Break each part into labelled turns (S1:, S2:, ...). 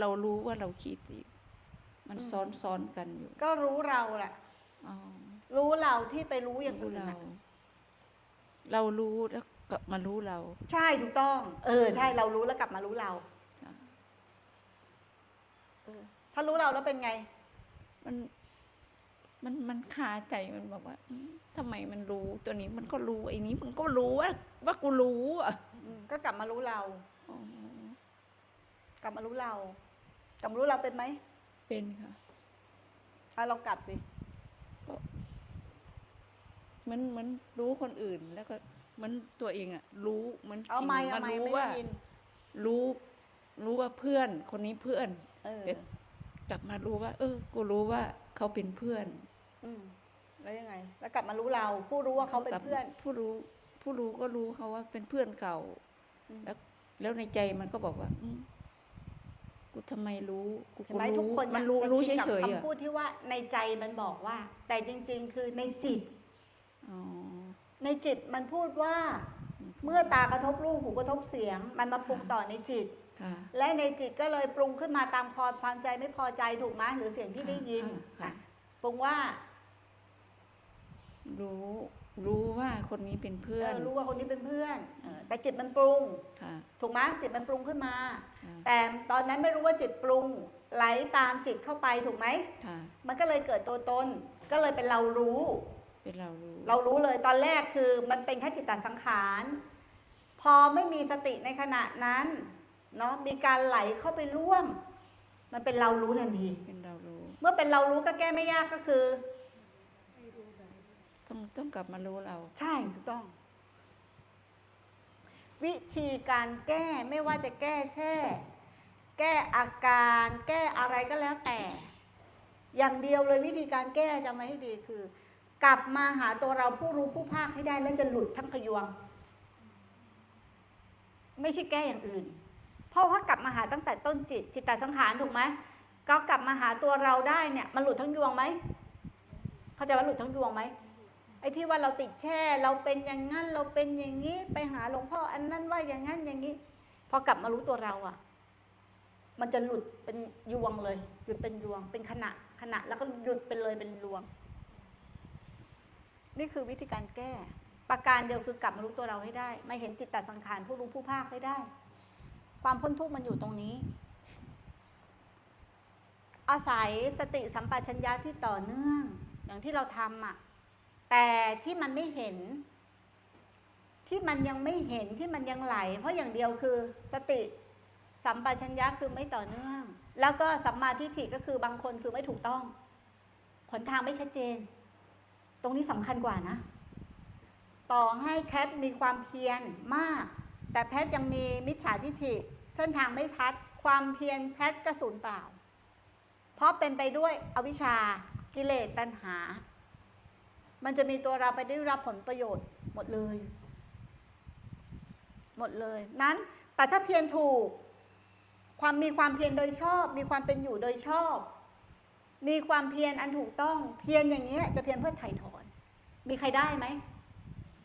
S1: เรารู้ว่าเราคิดอีกมันซ้อนซ้อนกันอยู่
S2: ก็รู้เราแหละ
S1: อ๋อ
S2: รู้เราที่ไปรู้อย่าง
S1: รู้
S2: อื่น
S1: เรา
S2: น่ะ
S1: เรารู้แล้วกลับมารู้เรา
S2: ใช่ถูกต้อง เออ ใช่เรารู้แล้วกลับมารู้เรา
S1: ค่ะ
S2: เออถ้ารู้เราแล้วเป็นไง
S1: มันมันมันคาใจมันบอกว่าอืมทำไมมันรู้ตัวนี้มันก็รู้ไอ้นี้มันก็รู้ว่าว่ากูรู้อะ
S2: อืมก็กลับมารู้เรา
S1: อ๋อก
S2: ลับมารู้เรา กลับมารู้เราเป็นไหม
S1: เป็นค่ะ
S2: เอาเรากลับสิ
S1: เหมันเหมันรู้คนอื่น แล้วก็เหมันตัวเองอะรู้เหมัน
S2: เอา
S1: จริง
S2: ไม่
S1: มั
S2: เอาไม่
S1: รู้
S2: ไม่
S1: ว่า
S2: ได้ยิน
S1: รู้รู้ว่าเพื่อนคนนี้เพื่อน
S2: เออ
S1: เดี๋ยวกลับมารู้ว่า เออ กูรู้ว่าเขาเป็นเพื่อน
S2: อืมแล้วยังไง แล้วกลับมารู้เรา ผู้รู้ว่าเขาเป็น
S1: กลับ
S2: เพื่อน
S1: ผู้รู้ ผู้รู้ก็รู้เขาว่าเป็นเพื่อนเก่า
S2: อืม
S1: แล้วแล้วในใจมันก็บอกว่าอืม กูทำไมรู้ กู
S2: เห็น
S1: กู
S2: ไหมทุกคน
S1: มัน
S2: เย
S1: รู้
S2: จะ
S1: รู้
S2: ชิ
S1: เฉ
S2: นกับ
S1: ยๆอะ
S2: คำพูดที่ว่าในใจมันบอกว่า แต่จริง ๆ คือในจิต
S1: อ๋อ
S2: ในจิตมันพูดว่า เมื่อตากระทบรูปหูกระทบเสียง มันมาปรุงต่อในจิต
S1: ค่ะ
S2: และในจิตก็เลยปรุงขึ้นมาตามความความใจไม่พอใจถูกไหมหรือเสียงที่ได้ยิน
S1: ค่ะ
S2: อะปรุงว่า
S1: รู้ รู้ว่าคนนี้เป็นเพื่
S2: เอ
S1: อน
S2: อรู้ว่าคนนี้เป็นเพื่อนเออแต่จิตมันปรุง
S1: ค่ะ
S2: ถูกไหมจิตมันปรุงขึ้นมา
S1: ค่ะ
S2: แต่ตอนนั้นไม่รู้ว่าจิตปรุง ไหลตามจิตเข้าไปถูกไหม
S1: ค่ะ
S2: มันก็เลยเกิดตัวตน ก็เลยเป็นเรารู้
S1: เป็นเรารู้
S2: เรารู้เลยตอนแรกคือมันเป็นแค่จิตตสังขาร พอไม่มีสติในขณะนั้นเนาะมีการไหลเข้าไปร่วม มันเป็นเรารู้ทันที
S1: เป็นเรารู้
S2: เมื่อเป็นเรารู้ก็แก้ไม่ยากก็คือ
S1: ต้องต้องกลับมารู้เรา
S2: ใช่ถูกต้อง วิธีการแก้ไม่ว่าจะแก้แช่ แก้อาการ แก้อะไรก็แล้วแต่ อย่างเดียวเลยวิธีการแก้จำไว้ให้ดีคือ กลับมาหาตัวเราผู้รู้ผู้ภาคให้ได้แล้วจะหลุดทั้งพยวง ไม่ใช่แก้อย่างอื่น เพราะว่ากลับมาหาตั้งแต่ต้นจิต จิตตสังขารถูกไหมก็กลับมาหาตัวเราได้เนี่ยมันหลุดทั้งยวงไหมเข้าใจว่าหลุดทั้งยวงไหม ไอ้ที่ว่าเราติดแช่ เราเป็นอย่างนั้นเราเป็นอย่างนี้ ไปหาหลวงพ่ออันนั้นว่าอย่างนั้นอย่างนี้ พอกลับมารู้ตัวเราอะ่ะมันจะหลุดเป็นยวงเลยหลุดเป็นยวง เป็นขณะขณะแล้วก็หลุดไปเลยเป็นยวง นี่คือวิธีการแก้ ประการเดียวคือกลับมารู้ตัวเราให้ได้ไม่เห็นจิตตสังขารผู้รู้ผู้ภาคให้ได้ ความพ้นทุกข์มันอยู่ตรงนี้ อาศัยสติสัมปชัญญะที่ต่อเนื่อง อย่างที่เราทำอะ แต่ที่มันไม่เห็น ที่มันยังไม่เห็นที่มันยังไหล เพราะอย่างเดียวคือสติสัมปชัญญะคือไม่ต่อเนื่อง แล้วก็สัมมาทิฏฐิก็คือบางคนคือไม่ถูกต้องหนทางไม่ชัดเจน ตรงนี้สำคัญกว่านะ ต่อให้แคทมีความเพียรมาก แต่แพทย์ยังมีมิจฉาทิฏฐิ เส้นทางไม่ทัด ความเพียรแพทย์กระสุนเปล่า เพราะเป็นไปด้วยอวิชชากิเลสตัณหา มันจะมีตัวเราไปได้รับผลประโยชน์หมดเลย หมดเลยนั้นแต่ถ้าเพียรถูก ความมีความเพียรโดยชอบ มีความเป็นอยู่โดยชอบ มีความเพียรอันถูกต้อง เพียรอย่างเงี้ยจะเพียรเพื่อไถ่ถอน มีใครได้ไหม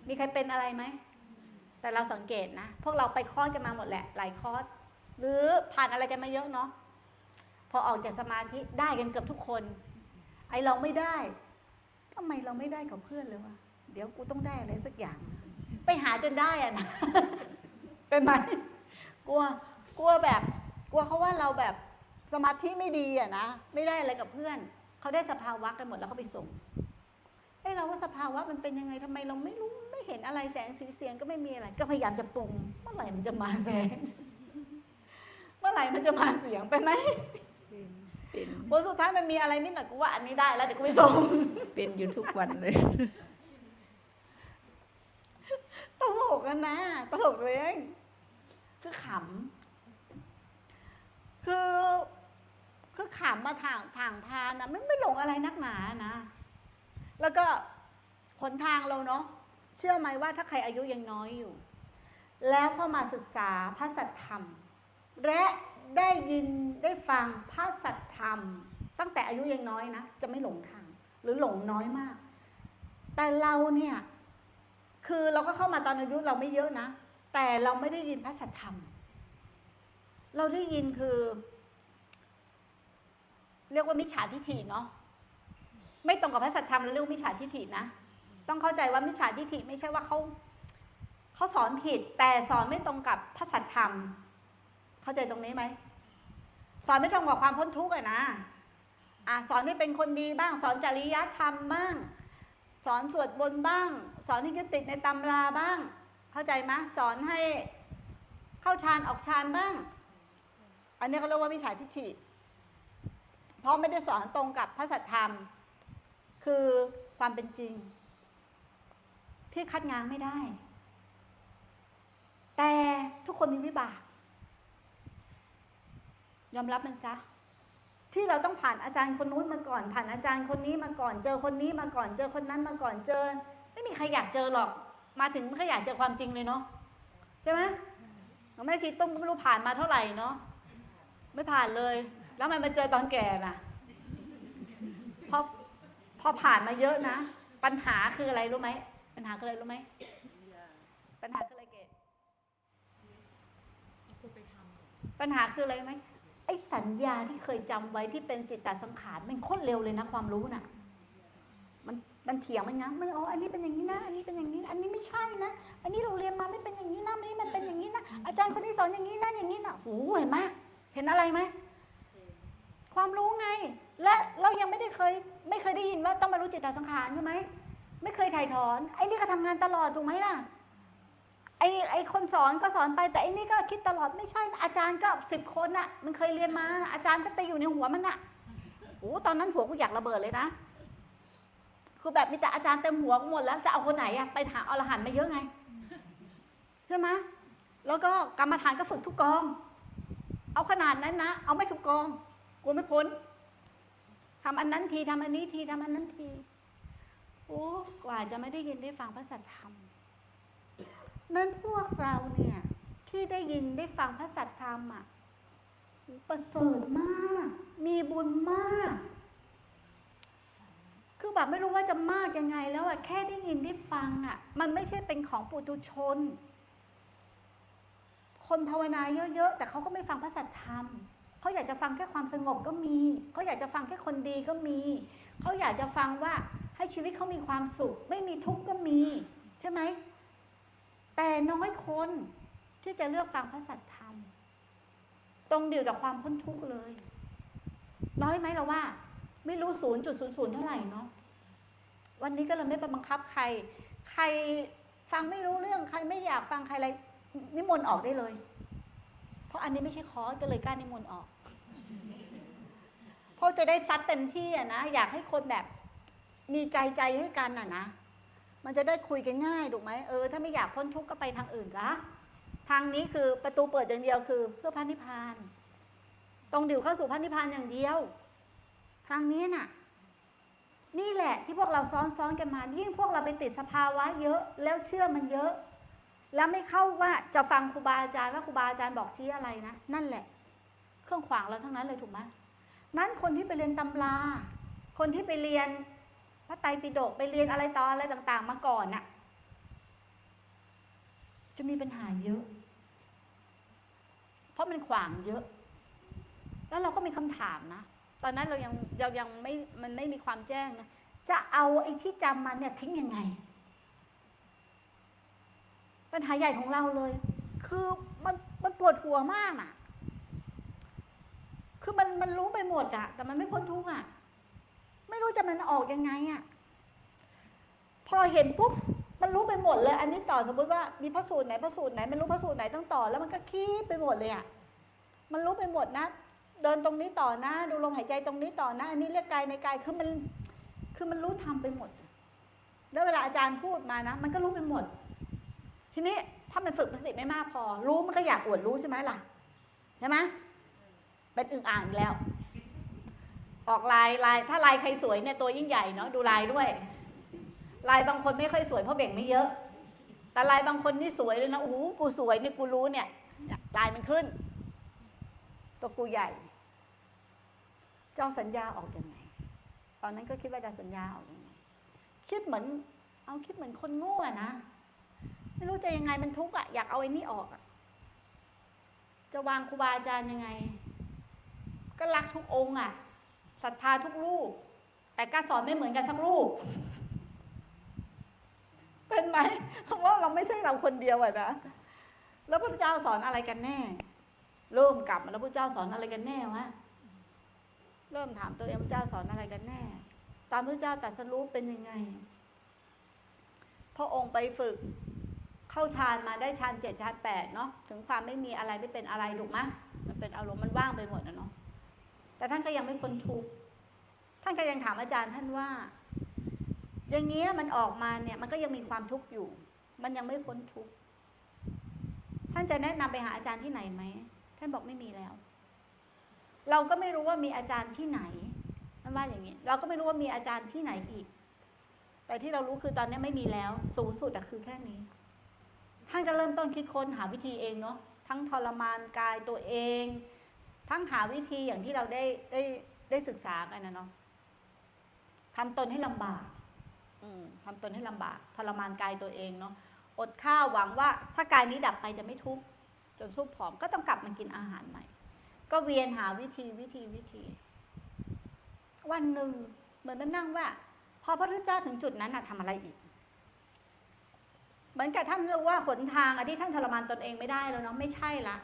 S2: มีใครเป็นอะไรไหม แต่เราสังเกตนะ พวกเราไปคอร์สกันมาหมดแหละ หลายคอร์ส หรือผ่านอะไรกันมาเยอะเนาะ พอออกจากสมาธิได้กันเกือบทุกคน ไอเราไม่ได้ ทำไมเราไม่ได้กับเพื่อนเลยวะเดี๋ยวกูต้องได้อะไรสักอย่าง ไปหาจนได้อะนะเป็นไหมกลัวกลัวแบบ กลัวเขาว่าเราแบบสมาธิไม่ดีอะนะไม่ได้อะไรกับเพื่อนเขาได้สภาวะกันหมดแล้วเขาไปส่งเอ้เราว่าสภาวะมันเป็นยังไงทำไมเราไม่รู้ไม่เห็นอะไรแสงสีเสียงก็ไม่มีอะไร ก็พยายามจะปรุงเมื่อไหร่มันจะมาแสง เมื่อไหร่มันจะมาเสียงเป็นไหม
S1: เป็น
S2: ผลสุดท้ายมันมีอะไรนิดหน่อยกูว่าอันนี้ได้แล้วเดี๋ยวกูไปส่ง
S1: เป็นอยู่ทุกวันเลย
S2: ตลกกันนะตลกเลยงคือขำคือคือขำมาทางทางพานะไม่ไม่หลงอะไรนักหนานะ แล้วก็หนทางเราเนาะเชื่อไหมว่าถ้าใครอายุยังน้อยอยู่ แล้วเข้ามาศึกษาพระสัทธรรม และ ได้ยินได้ฟังพระสัทธรรม ตั้งแต่อายุยังน้อยนะ จะไม่หลงทาง หรือหลงน้อยมาก แต่เราเนี่ยคือเราก็เข้ามาตอนอายุเราไม่เยอะนะ แต่เราไม่ได้ยินพระสัทธรรม เราได้ยินคือ เรียกว่ามิจฉาทิฏฐิเนาะไม่ตรงกับพระสัทธรรมเราเรียกมิจฉาทิฏฐินะต้องเข้าใจว่ามิจฉาทิฏฐิไม่ใช่ว่าเขาเขาสอนผิด แต่สอนไม่ตรงกับพระสัทธรรม เข้าใจตรงนี้ไหมสอนไม่ตรงกับความพ้นทุกข์อะนะอะสอนให้เป็นคนดีบ้าง สอนจริยธรรมบ้าง สอนสวดบนต์บ้าง สอนให้ยึดติดในตำราบ้าง เข้าใจไหมสอนให้เข้าฌานออกฌานบ้าง อันนี้เขาเรียกว่ามิจฉาทิฏฐิเพราะไม่ได้สอนตรงกับพระสัทธรรม คือความเป็นจริง ที่คัดง้างไม่ได้ แต่ทุกคนมีวิบาก ยอมรับมันซะ ที่เราต้องผ่านอาจารย์คนนู้นมาก่อน ผ่านอาจารย์คนนี้มาก่อน เจอคนนี้มาก่อน เจอคนนั้นมาก่อน เจอ ไม่มีใครอยากเจอหรอก มาถึงไม่อยากเจอความจริงเลยเนาะ ใช่ไหมน้องแม่ชีต้มก็ไม่รู้ผ่านมาเท่าไหร่เนาะ ไม่ผ่านเลย แล้วมันมาเจอตอนแก่น่ะ พอ พอผ่านมาเยอะนะ ปัญหาคืออะไรรู้ไหม ปัญหาคืออะไรรู้ไหม ปัญหาคืออะไรเกดปัญหาคืออะไรรู้ไหมไอ้สัญญาที่เคยจำไว้ที่เป็นจิตตสังขารมันโคตรเร็วเลยนะความรู้น่ะมันมันเถียงมันนะไม่เอาอันนี้เป็นอย่างนี้นะ อันนี้เป็นอย่างนี้ อันนี้ไม่ใช่นะ อันนี้เราเรียนมาไม่เป็นอย่างนี้นะอันนี้มันเป็นอย่างนี้นะ อาจารย์คนนี้สอนอย่างนี้นะ อย่างนี้นะโอ้โหเห็นไหมเห็นอะไรไหม ความรู้ไง และเรายังไม่ได้เคย ไม่เคยได้ยินว่าต้องมารู้จิตตสังขารใช่ไหม ไม่เคยถ่ายถอน ไอ้นี่ก็ทำงานตลอดถูกไหมล่ะ ไอ้ไอ้คนสอนก็สอนไปแต่ไอ้นี่ก็คิดตลอดไม่ใช่นะอาจารย์ก็สิบคนน่ะมันเคยเรียนมาอาจารย์ก็ตีอยู่ในหัวมันน่ะโอ้ตอนนั้นหัวกูอยากระเบิดเลยนะคือแบบมีแต่อาจารย์เต็มหัวกูหมดแล้วจะเอาคนไหนอะไปหาอรหันต์มาเยอะไงใช่ไหมแล้วก็กรรมฐานก็ฝึกทุกกอง เอาขนาดนั้นนะ เอาไม่ทุกกองกลัวไม่พ้นทำอันนั้นทีทำอันนี้ทีทำอันนั้นที โอ้ กว่าจะไม่ได้ยินได้ฟังพระสัทธรรม นั้นพวกเราเนี่ยที่ได้ยินได้ฟังพระสัทธรรมอะประเสริฐมาก มีบุญมาก คือแบบไม่รู้ว่าจะมากยังไงแล้วอะแค่ได้ยินได้ฟังอะมันไม่ใช่เป็นของปุถุชน คนภาวนาเยอะๆ แต่เขาก็ไม่ฟังพระสัทธรรมเขาอยากจะฟังแค่ความสงบก็มีเขาอยากจะฟังแค่คนดีก็มีเขาอยากจะฟังว่าให้ชีวิตเขามีความสุข ไม่มีทุกข์ก็มี ใช่ไหม แต่น้อยคนที่จะเลือกฟังพระสัทธรรม ตรงเดียวกับความพ้นทุกข์เลย น้อยไหมเราว่า ไม่รู้ศูนย์จุดศูนย์ศูนย์เท่าไหร่เนาะวันนี้ก็เลยไม่ไปบังคับใคร ใครฟังไม่รู้เรื่องใครไม่อยากฟังใครอะไรนิมนต์ออกได้เลย เพราะอันนี้ไม่ใช่คอร์สก็เลยกล้านิมนต์ออก เพราะจะได้ซัดเต็มที่อะนะอยากให้คนแบบ มีใจใจให้กันอะนะ มันจะได้คุยกันง่ายถูกไหมเออถ้าไม่อยากพ้นทุกข์ก็ไปทางอื่นละทางนี้คือประตูเปิดอย่างเดียวคือ เพื่อพระนิพพานตรงดิวเข้าสู่พระนิพพานอย่างเดียว ทางนี้น่ะ นี่แหละที่พวกเราซ้อนซ้อนกันมา ยิ่งพวกเราไปติดสภาวะเยอะแล้วเชื่อมันเยอะ แล้วไม่เข้าว่าจะฟังครูบาอาจารย์ว่าครูบาอาจารย์บอกชี้อะไรนะนั่นแหละ เครื่องขวางเราทั้งนั้นเลยถูกไหมนั้นคนที่ไปเรียนตำรา คนที่ไปเรียน ระไตรปิฎกไปเรียนอะไรต่ออะไรต่างๆ มาก่อนน่ะ จะมีปัญหาเยอะ เพราะมันขวางเยอะ แล้วเราก็มีคำถามนะ ตอนนั้นเรายังเรายังไม่มันไม่มีความแจ้งนะ จะเอาไอ้ที่จำมันเนี่ยทิ้งยังไง ปัญหาใหญ่ของเราเลย คือมันมันปวดหัวมากอะ คือมันมันรู้ไปหมดอะแต่มันไม่พ้นทุกข์อะ ไม่รู้จะมันออกยังไงอะพอเห็นปุ๊บมันรู้ไปหมดเลย อันนี้ต่อสมมติว่ามีพระสูตรไหนพระสูตรไหนไม่รู้พระสูตรไหนต้องต่อ แล้วมันก็คิดไปหมดเลยอะมันรู้ไปหมดนะ เดินตรงนี้ต่อนะ ดูลมหายใจตรงนี้ต่อนะ อันนี้เรียกกายในกายคือมันคือมันรู้ทำไปหมด แล้วเวลาอาจารย์พูดมานะ มันก็รู้ไปหมด ทีนี้ถ้ามันฝึกสติไม่มากพอ รู้มันก็อยากอวดรู้ใช่ไหมล่ะใช่ไหมเป็นอึ่งอ่างอีกแล้ว ออกลายลายถ้าลายใครสวยเนี่ยตัวยิ่งใหญ่เนาะดูลายด้วย ลายบางคนไม่ค่อยสวยเพราะเบ่งไม่เยอะ แต่ลายบางคนนี่สวยเลยนะโอ้โหกูสวยเนี่ยกูรู้เนี่ย ลายมันขึ้น ตัวกูใหญ่ เจ้าสัญญาออกยังไงตอนนั้นก็คิดว่าจะสัญญาออกยังไงคิดเหมือน เอาคิดเหมือนคนโง่อะนะไม่รู้จะยังไงมันทุกข์อะอยากเอาไอ้นี่ออกอะจะวางครูบาอาจารย์ยังไง ก็รักทุกองค์อะ ศรัทธาทุกรูป แต่การสอนไม่เหมือนกันสักรูป เป็นไหมเพราะว่าเราไม่ใช่เราคนเดียวอะนะแล้วพระเจ้าสอนอะไรกันแน่ เริ่มกลับมาแล้วพระเจ้าสอนอะไรกันแน่วะเริ่มถามตัวเองพระเจ้าสอนอะไรกันแน่ตอนพระเจ้าตรัดสรู้เป็นยังไงพระองค์ไปฝึกเข้าฌานมาได้ฌานเจ็ดฌานแปดเนาะถึงความไม่มีอะไรไม่เป็นอะไรถูกไหมมันเป็นอารมณ์มันว่างไปหมดนะเนาะ แต่ท่านก็ยังไม่พ้นทุกข์ท่านก็ยังถามอาจารย์ท่านว่า อย่างเงี้ยมันออกมาเนี่ย มันก็ยังมีความทุกข์อยู่ มันยังไม่พ้นทุกข์ท่านจะแนะนำไปหาอาจารย์ที่ไหนไหมท่านบอกไม่มีแล้ว เราก็ไม่รู้ว่ามีอาจารย์ที่ไหนท่นว่าอย่างนี้เราก็ไม่รู้ว่ามีอาจารย์ที่ไหนอีก แต่ที่เรารู้คือตอนนี้ไม่มีแล้ว สูงสุดอะคือแค่นี้ ท่านก็เริ่มต้นคิดค้นหาวิธีเองเนาะทั้งทรมานกายตัวเอง ทั้งหาวิธีอย่างที่เราได้ได้ได้ศึกษากันนะเนาะทำตนให้ลำบากอืมทำตนให้ลำบาก ทรมานกายตัวเองเนาะอดข้าวหวังว่าถ้ากายนี้ดับไปจะไม่ทุกข์จนสู้ผอมก็ต้องกลับมากินอาหารใหม่ ก็เวียนหาวิธีวิธีวิธี วันหนึ่งเหมือนมันนั่งว่า พอพระพุทธเจ้าถึงจุดนั้นอะทำอะไรอีก เหมือนกับท่านรู้ว่าหนทางอะที่ท่านทรมานตนเองไม่ได้แล้วเนาะไม่ใช่ละ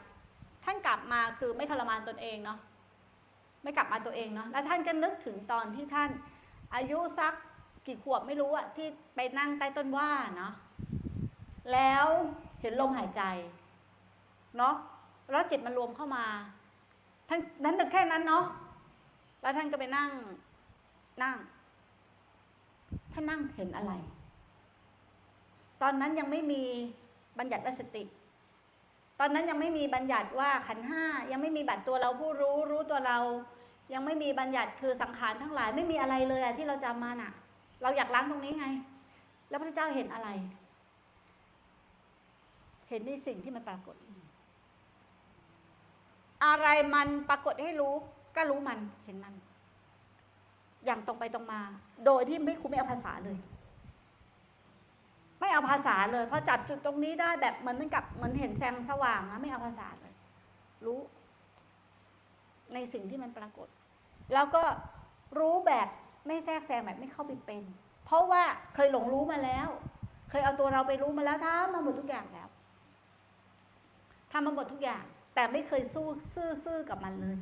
S2: ท่านกลับมาคือไม่ทรมานตนเองเนาะไม่กลับมาตัวเองเนาะแล้วท่านก็นึกถึงตอนที่ท่าน อายุสักกี่ขวบไม่รู้อะที่ไปนั่งใต้ต้นว่าเนาะแล้วเห็นลมหายใจเนาะแล้วจิตมันรวมเข้ามาท่านนั้นนึกแค่นั้นเนาะแล้วท่านก็ไปนั่งนั่งท่านนั่งเห็นอะไร ตอนนั้นยังไม่มีบัญญัติว่าสติ ตอนนั้นยังไม่มีบัญญัติว่าขันห้ายังไม่มีบัตรตัวเราผู้รู้รู้ตัวเรา ยังไม่มีบัญญัติคือสังขารทั้งหลายไม่มีอะไรเลยที่เราจำมาน่ะ เราอยากล้างตรงนี้ไง แล้วพระเจ้าเห็นอะไร เห็นในสิ่งที่มันปรากฏ อะไรมันปรากฏให้รู้ ก็รู้มันเห็นมัน อย่างตรงไปตรงมา โดยที่ไม่คุ้มไม่เอาภาษาเลย ไม่เอาภาษาเลยพอจับจุดตรงนี้ได้แบบเหมือนมันกับเหมือนเห็นแสงสว่างนะไม่เอาภาษาเลย รู้ ในสิ่งที่มันปรากฏ แล้วก็รู้แบบไม่แทรกแซงแบบไม่เข้าไปเป็น เพราะว่าเคยหลงรู้มาแล้ว เคยเอาตัวเราไปรู้มาแล้วทำมาหมดทุกอย่างแล้วทำมาหมดทุกอย่าง แต่ไม่เคยสู้ซื่อซื่อกับมันเลย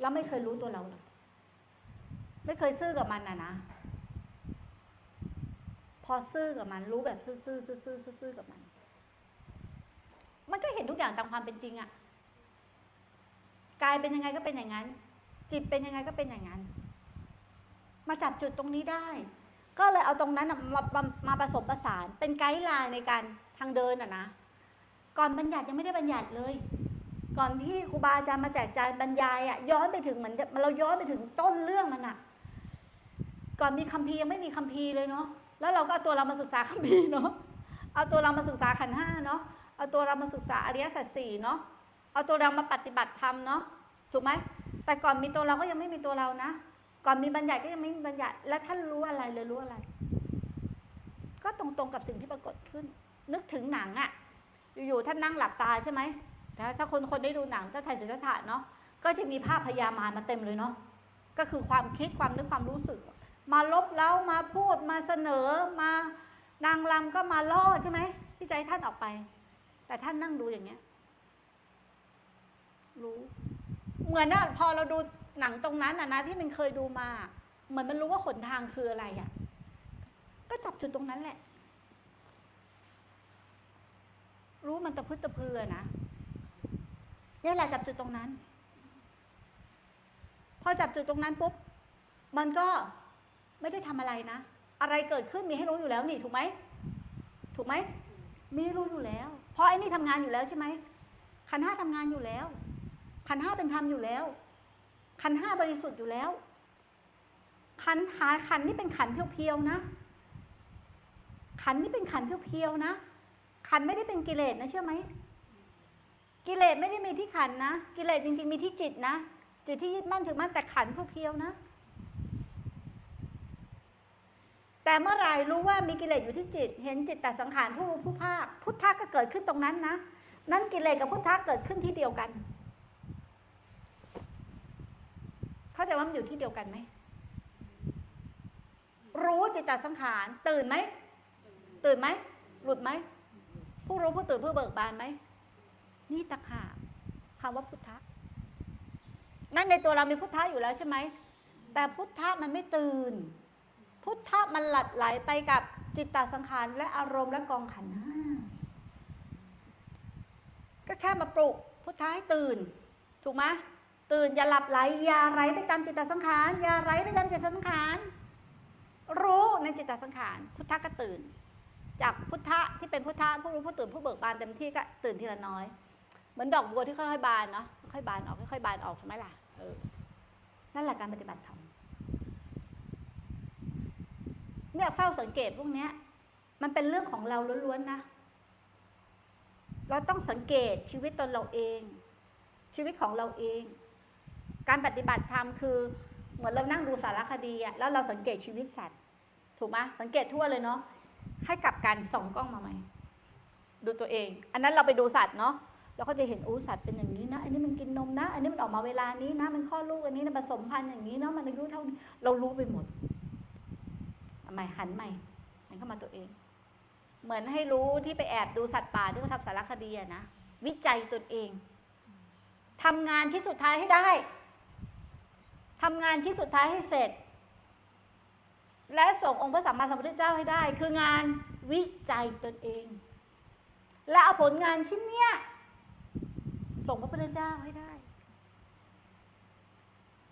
S2: แล้วไม่เคยรู้ตัวเราเลยไม่เคยซื่อกับมันนะนะ พอซื่อกับมัน รู้แบบซื่อซื่อซื่อซื่อซื่อกับมัน มันก็เห็นทุกอย่างตามความเป็นจริงอะกายเป็นยังไงก็เป็นอย่างนั้น จิตเป็นยังไงก็เป็นอย่างนั้น มาจับจุดตรงนี้ได้ ก็เลยเอาตรงนั้นมามามาผสมประสาน เป็นไกด์ไลน์ในการทางเดินอะนะก่อนบัญญัติยังไม่ได้บัญญัติเลย ก่อนที่ครูบาอาจารย์มาแจกจ่ายบรรยายอะย้อนไปถึงเหมือนเราย้อนไปถึงต้นเรื่องมันอะก่อนมีคัมภีร์ยังไม่มีคัมภีร์เลยเนาะ แล้วเราก็เอาตัวเรามาศึกษาคัมภีร์เนาะเอาตัวเรามาศึกษาขันห้าเนาะเอาตัวเรามาศึกษาอริยสัจสี่เนาะเอาตัวเรามาปฏิบัติธรรมเนาะถูกไหมแต่ก่อนมีตัวเราก็ยังไม่มีตัวเรานะ ก่อนมีบัญญัติก็ยังไม่มีบัญญัติ แล้วท่านรู้อะไรเลยรู้อะไร ก็ตรงๆกับสิ่งที่ปรากฏขึ้น นึกถึงหนังอะอยู่ๆท่านนั่งหลับตาใช่ไหมถ้าคนคนได้ดูหนังถ้าไทยศิลธาเนาะก็จะมีภาพพญามารมาเต็มเลยเนาะก็คือความคิดความนึกความรู้สึก มาลบเล้ามาพูดมาเสนอมานางรำก็มาล่อใช่ไหมที่ใจท่านออกไป แต่ท่านนั่งดูอย่างเงี้ย รู้เหมือนน่ะพอเราดูหนังตรงนั้นอะนะที่มันเคยดูมา เหมือนมันรู้ว่าหนทางคืออะไรอะก็จับจุดตรงนั้นแหละ รู้มันตะพึดตะเพือนะนี่แหละจับจุดตรงนั้น พอจับจุดตรงนั้นปุ๊บ มันก็ ไม่ได้ทำอะไรนะ อะไรเกิดขึ้นมีให้รู้อยู่แล้วนี่ถูกไหมถูกไหมมีรู้อยู่แล้ว เพราะไอ้นี่ทำงานอยู่แล้วใช่ไหมขันห้าทำงานอยู่แล้ว ขันห้าเป็นธรรมอยู่แล้ว ขันห้าบริสุทธิ์อยู่แล้ว ขันหาขันนี่เป็นขันเพียวๆนะ ขันนี่เป็นขันเพียวๆนะ ขันไม่ได้เป็นกิเลสนะเชื่อไหมกิเลสไม่ได้มีที่ขันนะ กิเลสจริง ๆ มีที่จิตนะจิตที่ยึดมั่นถือมั่นแต่ขันเพียวๆนะ แต่เมื่อไรรู้ว่ามีกิเลสอยู่ที่จิต เห็นจิตแต่สังขารผู้รู้ผู้ภาค พุทธะก็เกิดขึ้นตรงนั้นนะ นั่นกิเลสกับพุทธะเกิดขึ้นที่เดียวกัน เข้าใจว่ามันอยู่ที่เดียวกันไหม รู้จิตตสังขาร ตื่นไหม ตื่นไหม หลุดไหม ผู้รู้ผู้ตื่นผู้เบิกบานไหม นี่ตะขาบคำว่าพุทธะ นั่นในตัวเรามีพุทธะอยู่แล้วใช่ไหม แต่พุทธะมันไม่ตื่น พุทธะมันหลัดไหลไปกับจิตตสังขารและอารมณ์และกองขันธ์ห้าก็แค่มาปลุกพุทธะให้ตื่น ถูกไหมตื่นอย่าหลับไหลอย่าไหลไปตามจิตตสังขารอย่าไหลไปตามจิตตสังขารรู้ในจิตตสังขารพุทธะก็ตื่น จากพุทธะที่เป็นพุทธะผู้รู้ผู้ตื่นผู้เบิกบานเต็มที่ก็ตื่นทีละน้อย เหมือนดอกบัวที่ค่อยๆบานเนาะค่อยๆบานออกค่อยๆบานออกใช่ไหมล่ะเออนั่นแหละการปฏิบัติธรรม เนี่ยเฝ้าสังเกตพวกเนี้ย มันเป็นเรื่องของเราล้วนๆนะ เราต้องสังเกตชีวิตตนเราเอง ชีวิตของเราเอง การปฏิบัติธรรมคือ เหมือนเรานั่งดูสารคดีอะแล้วเราสังเกตชีวิตสัตว์ ถูกไหมสังเกตทั่วเลยเนาะให้กลับกันส่องกล้องมาใหม่ดูตัวเอง อันนั้นเราไปดูสัตว์เนาะเราก็จะเห็นอู้สัตว์เป็นอย่างนี้นะ อันนี้มันกินนมนะ อันนี้มันออกมาเวลานี้นะ มันคลอดลูกอันนี้นะผสมพันธุ์อย่างนี้เนาะ มันอายุเท่านี้ เรารู้ไปหมด ใหม่หันใหม่หันเข้ามาตัวเอง เหมือนให้รู้ที่ไปแอบดูสัตว์ป่าที่เขาทำสารคดีนะวิจัยตนเองทำงานที่สุดท้ายให้ได้ทำงานที่สุดท้ายให้เสร็จ และส่งองค์พระสัมมาสัมพุทธเจ้าให้ได้ คืองานวิจัยตนเอง และเอาผลงานชิ้นเนี้ยส่งพระพุทธเจ้าให้ได้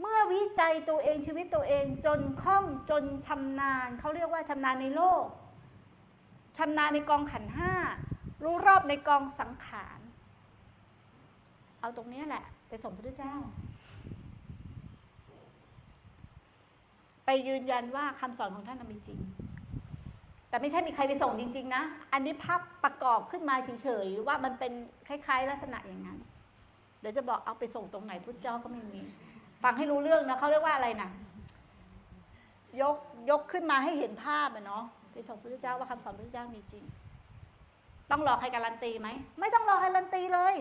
S2: เมื่อวิจัยตัวเองชีวิตตัวเองจนคล่องจนชำนาญเขาเรียกว่าชำนาญในโลกชำนาญในกองขันห้ารู้รอบในกองสังขาร เอาตรงนี้แหละ ไปส่งพระพุทธเจ้า ไปยืนยันว่าคำสอนของท่านน่ะมีจริง แต่ไม่ใช่มีใครไปส่งจริง ๆ นะ อันนี้ภาพประกอบขึ้นมาเฉยๆว่ามันเป็นคล้าย ๆ ลักษณะอย่างนั้น เดี๋ยวจะบอกเอาไปส่งตรงไหนพุทธเจ้าก็ไม่มี ฟังให้รู้เรื่องนะเขาเรียกว่าอะไรนะยกยกขึ้นมาให้เห็นภาพอะเนาะไปส่งพระเจ้าว่าคำสอนพระเจ้ามีจริง ต้องรอใครการันตีไหมไม่ต้องรอใครการันตีเลย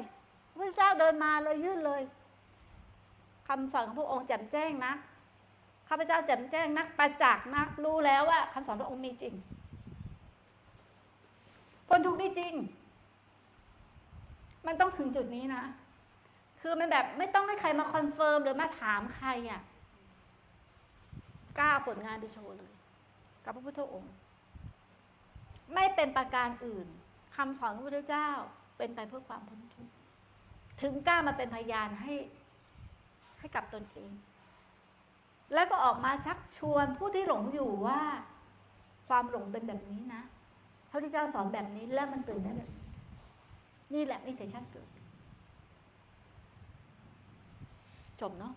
S2: พระเจ้าเดินมาเลยยื่นเลยคำสอนของพระองค์แจ่มแจ้งนะข้าพเจ้าแจ่มแจ้งนักประจักษ์นักรู้แล้วว่าคำสอนพระองค์มีจริงพ้นทุกข์ได้จริง มันต้องถึงจุดนี้นะ คือมันแบบไม่ต้องให้ใครมาคอนเฟิร์มหรือมาถามใครอะกล้าผลงานไปโชว์เลย กับพระพุทธองค์ ไม่เป็นประการอื่นคำสอนของพระพุทธเจ้าเป็นไปเพื่อความพ้นทุกข์ถึงกล้ามาเป็นพยานให้ให้กับตนเอง แล้วก็ออกมาชักชวนผู้ที่หลงอยู่ว่า ความหลงเป็นแบบนี้นะพระพุทธเจ้าสอนแบบนี้แล้วมันตื่นได้แบบนี้นี่แหละนิสัยชาติเกิด จบเนาะ